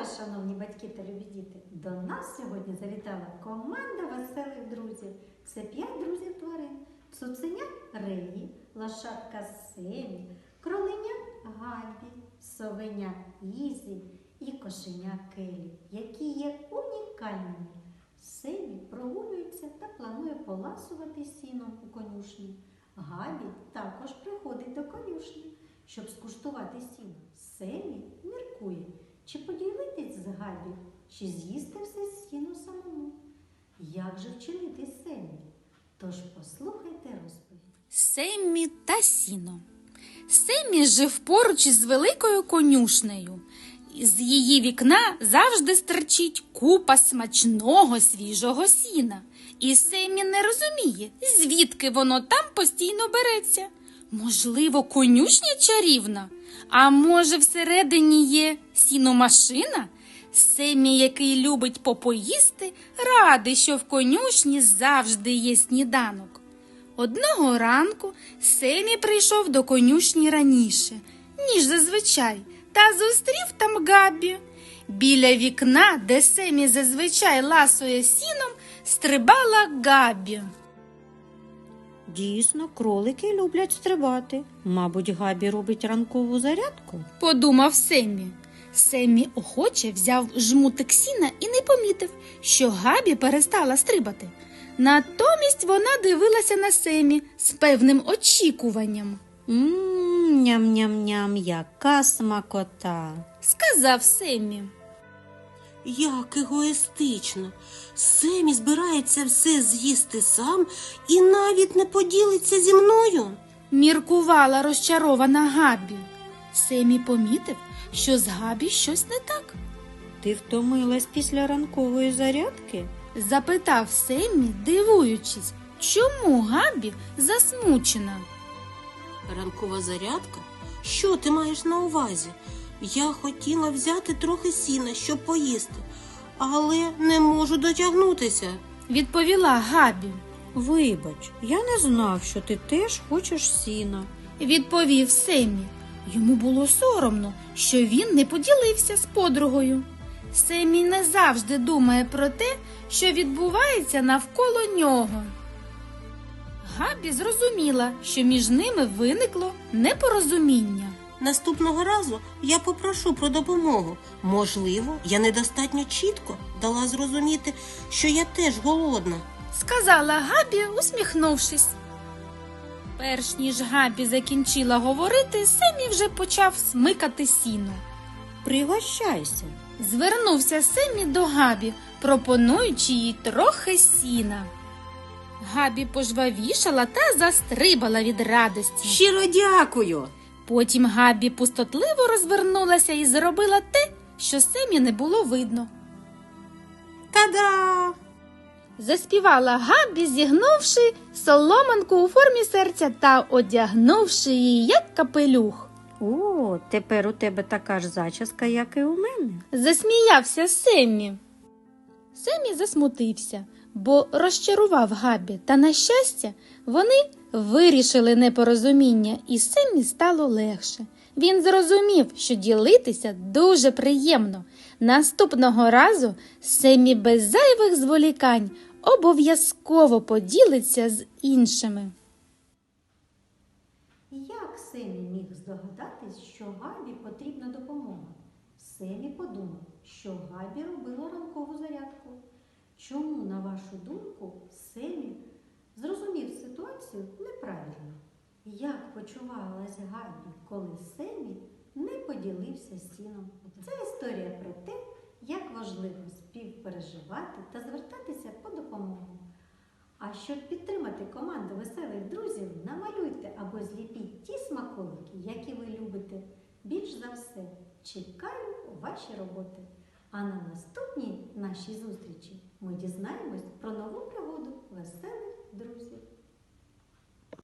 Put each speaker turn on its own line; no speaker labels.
Вас, шановні батьки та любі діти! До нас сьогодні завітала команда веселих друзів. Це п'ять друзів тварин. Цуценя Реї, лошадка Семі, кроленя Габі, совеня Ізі і кошеня Келі, які є унікальними. Семі прогулюється та планує поласувати сіном у конюшні. Габі також приходить до конюшні, щоб скуштувати сіно. Семі чи поділитись чи з'їсти все сіно самому. Як же вчинити Семі? Тож послухайте розповідь.
Семмі та сіно. Семмі жив поруч із великою конюшнею. З її вікна завжди стерчить купа смачного свіжого сіна. І Семмі не розуміє, звідки воно там постійно береться. Можливо, конюшня чарівна, а може, всередині є сіномашина? Семі, який любить попоїсти, радий, що в конюшні завжди є сніданок. Одного ранку Семі прийшов до конюшні раніше, ніж зазвичай, та зустрів там Габі. Біля вікна, де Семі зазвичай ласує сіном, стрибала Габі.
Дійсно, кролики люблять стрибати. Мабуть, Габі робить ранкову зарядку.
Подумав Семі. Семі охоче взяв жмутик сіна і не помітив, що Габі перестала стрибати. Натомість вона дивилася на Семі з певним очікуванням.
Ням-ням-ням, яка смакота.
Сказав Семі.
Як егоїстично. Семі збирається все з'їсти сам і навіть не поділиться зі мною.
Міркувала розчарована Габі. Семі помітив, що з Габі щось не так.
Ти втомилась після ранкової зарядки?
Запитав Семі, дивуючись, чому Габі засмучена.
Ранкова зарядка? Що ти маєш на увазі? Я хотіла взяти трохи сіна, щоб поїсти, але не можу дотягнутися.
Відповіла Габі.
Вибач, я не знав, що ти теж хочеш сіна.
Відповів Семі. Йому було соромно, що він не поділився з подругою. Семі не завжди думає про те, що відбувається навколо нього. Габі зрозуміла, що між ними виникло непорозуміння.
Наступного разу я попрошу про допомогу. Можливо, я недостатньо чітко дала зрозуміти, що я теж голодна.
сказала Габі, усміхнувшись. Перш ніж Габі закінчила говорити, Семі вже почав смикати сіно.
Пригощайся.
Звернувся Семі до Габі, пропонуючи їй трохи сіна. Габі пожвавішала та застрибала від радості.
Щиро дякую.
Потім Габі пустотливо розвернулася і зробила те, що Семі не було видно.
Та-да!
Заспівала Габі, зігнувши соломанку у формі серця та одягнувши її як капелюх.
О, тепер у тебе така ж зачіска, як і у мене.
Засміявся Семі. Семі засмутився, бо розчарував Габі, та, на щастя, вони вирішили непорозуміння, і Семі стало легше. Він зрозумів, що ділитися дуже приємно. Наступного разу Семі без зайвих зволікань обов'язково поділиться з іншими.
Як Семі міг здогадатись, що Габі потрібна допомога? Семі подумав, що Габі робила ранкову зарядку. Чому, на вашу думку, Семі зрозумів ситуацію неправильно? Як почувалась Габі, коли Семі не поділився сіном? Це історія про те, як важливо співпереживати та звертатися по допомогу. А щоб підтримати команду веселих друзів, намалюйте або зліпіть ті смаколики, які ви любите. Більш за все, чекаю ваші роботи. А на наступній нашій зустрічі ми дізнаємось про нову пригоду веселих друзів.